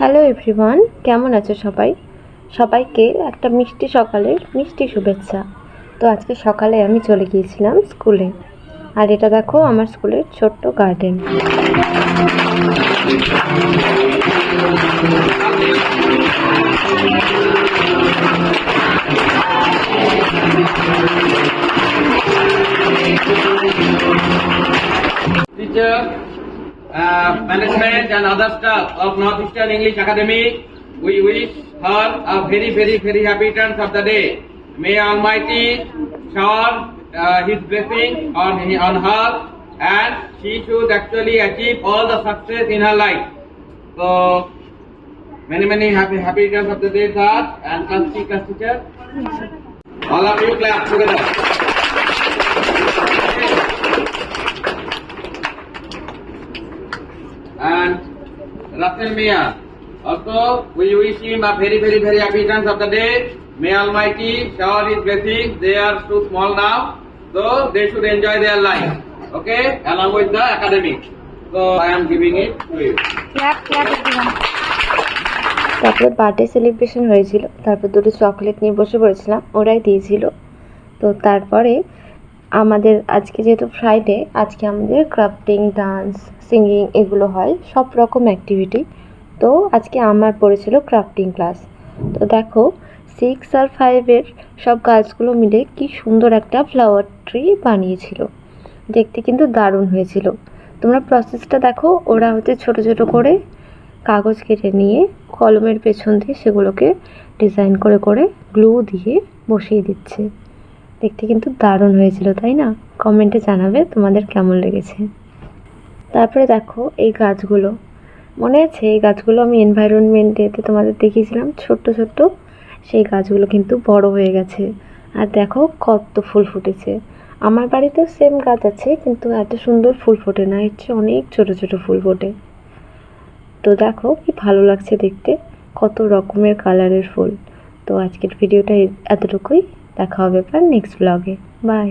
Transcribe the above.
Hello everyone কেমন আছো সবাই? সবাইকে একটা মিষ্টি সকালের মিষ্টি শুভেচ্ছা। তো আজকে সকালে আমি চলে গিয়েছিলাম স্কুলে। আর এটা দেখো, আমার স্কুলের ছোট্ট garden management and other staff of Northeastern English Academy, we wish her a very, very, very happy returns of the day. May Almighty shower uh, His blessing on, on her and she should actually achieve all the success in her life. So, many, many happy, happy returns of the day, sir, and class class teacher. All of you clap together. রাতের মেয়া অত we wish him a very very very happy chance of the day may almighty shower his blessing they are too small now so they should enjoy their life okay along with the academy so I am giving it to you তারপরে birthday celebration হয়েছিল। তারপর দুটো chocolate নিয়ে বসে পড়েছিলাম ওরাই দিয়েছিল। তো তারপরে আমাদের আজকে যেহেতু ফ্রাইডে আজকে আমাদের ক্রাফটিং ডান্স সিঙ্গিং এগুলো হয়, সব রকম অ্যাক্টিভিটি তো আজকে আমার পড়েছিল ক্রাফটিং ক্লাস তো দেখো সিক্স আর ফাইভের সব গাছগুলো মিলে কি সুন্দর একটা ফ্লাওয়ার ট্রি বানিয়েছিল। দেখতে কিন্তু দারুণ হয়েছিল। তোমরা প্রসেসটা দেখো, ওরা হচ্ছে ছোট ছোট করে কাগজ কেটে নিয়ে কলমের পেছন দিয়ে সেগুলোকে ডিজাইন করে করে গ্লু দিয়ে বসিয়ে দিচ্ছে। দেখতে কিন্তু দারুণ হয়েছিল, তাই না? কমেন্টে জানাবে তোমাদের কেমন লেগেছে। তারপরে দেখো এই গাছগুলো। মনে আছে এই গাছগুলো আমি এনভায়রনমেন্ট তোমাদের দেখিয়েছিলাম, ছোট্ট ছোট্ট। সেই গাছগুলো কিন্তু বড় হয়ে গেছে। আর দেখো কত ফুল ফুটেছে। আমার বাড়িতেও সেম গাছ আছে, কিন্তু এত সুন্দর ফুল ফোটে না চেয়ে অনেক ছোট ছোট ফুল ফোটে। তো দেখো কি ভালো লাগছে দেখতে, কত রকমের কালারের ফুল। তো আজকের ভিডিওটা এতটুকুই। দেখা হবে পার নেক্সট ব্লগে বাই